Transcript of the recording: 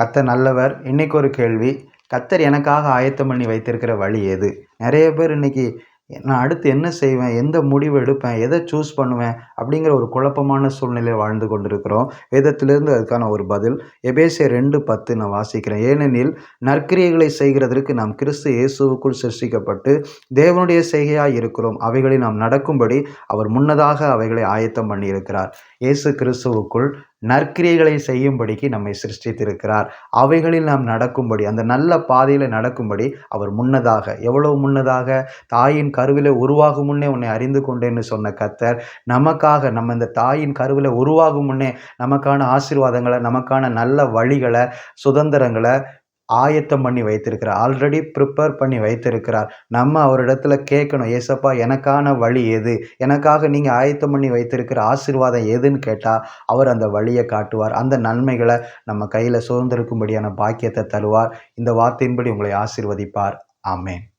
கத்தர் நல்லவர். இன்றைக்கி ஒரு கேள்வி. கத்தர் எனக்காக ஆயத்தம் பண்ணி வைத்திருக்கிற வழி எது? நிறைய பேர் இன்னைக்கு நான் அடுத்து என்ன செய்வேன்? எந்த முடிவு எடுப்பேன்? எதை சூஸ் பண்ணுவேன்? அப்படிங்கிற ஒரு குழப்பமான சூழ்நிலையில் வாழ்ந்து கொண்டிருக்கிறோம். வேதத்திலிருந்து அதுக்கான ஒரு பதில் எபேசிய ரெண்டு பத்து நான் வாசிக்கிறேன். ஏனெனில் நற்கிரியைகளை செய்கிறதற்கு நாம் கிறிஸ்து இயேசுவுக்குள் சிருஷ்டிக்கப்பட்டு தேவனுடைய செய்கையாக இருக்கிறோம். அவைகளில் நாம் நடக்கும்படி அவர் முன்னதாக அவைகளை ஆயத்தம் பண்ணியிருக்கிறார். இயேசு கிறிஸ்துவுக்குள் நற்கிரியைகளை செய்யும்படிக்கு நம்மை சிருஷ்டித்திருக்கிறார். அவைகளில் நாம் நடக்கும்படி அந்த நல்ல பாதையில் நடக்கும்படி அவர் முன்னதாக எவ்வளவு முன்னதாக? தாயின் கருவில உருவாகும் முன்னே உன்னை அறிந்து கொண்டேன்னு சொன்ன கத்தர் நமக்காக நம்ம இந்த தாயின் கருவில உருவாகும் முன்னே நமக்கான ஆசீர்வாதங்களை நமக்கான நல்ல வழிகளை சுதந்திரங்களை ஆயத்தம் பண்ணி வைத்திருக்கிறார். ஆல்ரெடி ப்ரிப்பேர் பண்ணி வைத்திருக்கிறார். நம்ம அவரிடத்துல கேட்கணும் ஏசப்பா எனக்கான வழி எது? எனக்காக நீங்கள் ஆயத்தம் பண்ணி வைத்திருக்கிற ஆசீர்வாதம் எதுன்னு கேட்டால் அவர் அந்த வழியை காட்டுவார். அந்த நன்மைகளை நம்ம கையில் சுதந்திருக்கும்படியான பாக்கியத்தை தருவார். இந்த வார்த்தையின்படி உங்களை ஆசீர்வதிப்பார். ஆமேன்.